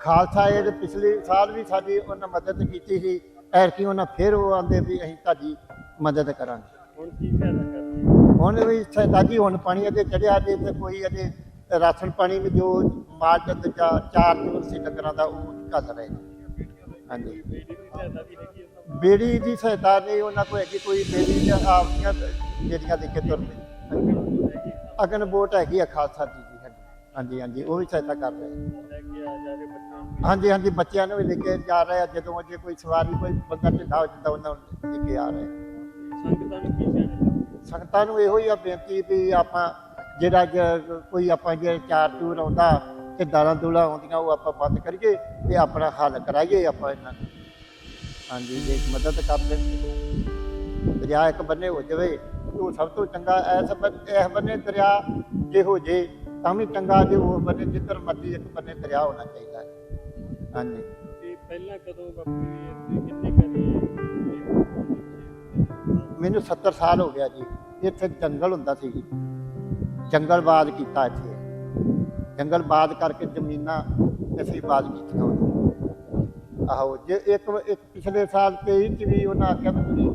Khalsa aid ਪਿਛਲੇ ਸਾਲ ਵੀ ਸਾਡੀ ਉਹਨਾਂ ਮਦਦ ਕੀਤੀ ਸੀ। ਐਰਕੀ ਉਹਨਾਂ ਫਿਰ ਉਹ ਆਂਦੇ ਵੀ ਅਸੀਂ ਤੁਹਾਡੀ ਮਦਦ ਕਰਾਂਗੇ। ਹੁਣ ਕੀ ਫਾਇਦਾ ਕਰਦੇ ਹੁਣ ਵੀ ਜੀ ਹੁਣ ਪਾਣੀ ਅਜੇ ਚੜਿਆ ਜੇ ਤੇ ਕੋਈ ਅਜੇ ਰਾਸ਼ਨ ਪਾਣੀ ਵੀ ਜੋ ਮਾਰਚ ਤੇ ਚਾਰ ਦਿਨ ਸੀ ਡੰਗਰਾਂ ਦਾ ਉਹ ਘੱਲ ਰਹੇ ਨੇ। ਹਾਂਜੀ। ਬੇੜੀ ਦੀ ਸਹਾਇਤਾ ਨਹੀਂ ਉਹਨਾਂ ਕੋਲ ਹੈਗੀ ਕੋਈ ਬੇੜੀ ਜਾਂ ਆਪਦੀਆਂ ਜਿਹੜੀਆਂ ਦੇ ਕੇ ਤੁਰਦੇ ਅਗਨ ਵੋਟ ਹੈਗੀ ਆ ਖਾਲਸਾ ਦੀ। ਸਾਡੀ ਹਾਂਜੀ ਹਾਂਜੀ ਉਹ ਵੀ ਸਹਾਇਤਾ ਕਰ ਰਹੇ। ਲੈ ਕੇ ਆ ਜਾ ਰਹੇ ਬੱਚਿਆਂ ਨੂੰ ਹਾਂਜੀ ਹਾਂਜੀ ਬੱਚਿਆਂ ਨੂੰ ਵੀ ਲੈ ਕੇ ਜਾ ਰਹੇ ਆ ਜਦੋਂ ਜੇ ਕੋਈ ਸਵਾਰੀ ਕੋਈ ਬੰਦਾ ਢਿੱਲਾ ਹੋ ਜਾਂਦਾ ਉਹਨਾਂ ਨੂੰ ਲੈ ਕੇ ਆ ਰਹੇ। ਸੰਗਤਾਂ ਨੂੰ ਕੀ ਕਹਿਣਾ ਸੰਗਤਾਂ ਨੂੰ ਇਹੋ ਹੀ ਆ ਬੇਨਤੀ ਵੀ ਆਪਾਂ ਜਿਹੜਾ ਜ- ਕੋਈ ਆਪਾਂ ਜੇ ਚਾਰ ਟੂਰ ਆਉਂਦਾ ਤੇ ਦਾਲਾਂ ਦੂਲਾਂ ਆਉਂਦੀਆਂ ਉਹ ਆਪਾਂ ਬੰਦ ਕਰੀਏ ਤੇ ਆਪਣਾ ਹੱਲ ਕਰਾਈਏ ਆਪਾਂ ਇਹਨਾਂ ਨੂੰ ਹਾਂਜੀ ਜੇ ਮਦਦ ਕਰ ਦੇਣ ਦਰਿਆ ਇੱਕ ਬੰਨੇ ਹੋ ਜਾਵੇ ਉਹ ਸਭ ਤੋਂ ਚੰਗਾ ਐਸ ਇਸ ਬੰਨੇ ਦਰਿਆ ਜੇ ਹੋ ਜੇ ਤਾਂ ਵੀ ਚੰਗਾ ਜੇ ਉਹ ਬੰਨੇ ਜਿੱਧਰ ਮਰਜ਼ੀ ਇੱਕ ਬੰਨੇ ਦਰਿਆ ਹੋਣਾ ਚਾਹੀਦਾ ਹੈ। ਹਾਂਜੀ। ਤੇ ਪਹਿਲਾਂ ਕਦੋਂ ਵਾਪਰੀ ਕਿੰਨੇ ਕਦੇ ਮੈਨੂੰ 70 ਸਾਲ ਹੋ ਗਿਆ ਜੀ। ਇੱਥੇ ਜੰਗਲ ਹੁੰਦਾ ਸੀ ਜੀ। ਜੰਗਲਬਾਦ ਕੀਤਾ ਇੱਥੇ। ਜੰਗਲਬਾਦ ਕਰਕੇ ਜ਼ਮੀਨਾਂ ਅਸੀਂ ਬਾਦ ਕੀਤੀਆਂ। ਆਹੋ ਜੇ ਇੱਕ ਇੱਕ ਪਿਛਲੇ ਸਾਲ 23 ਚ ਵੀ ਉਹਨਾਂ ਆਖਿਆ ਵੀ ਤੁਸੀਂ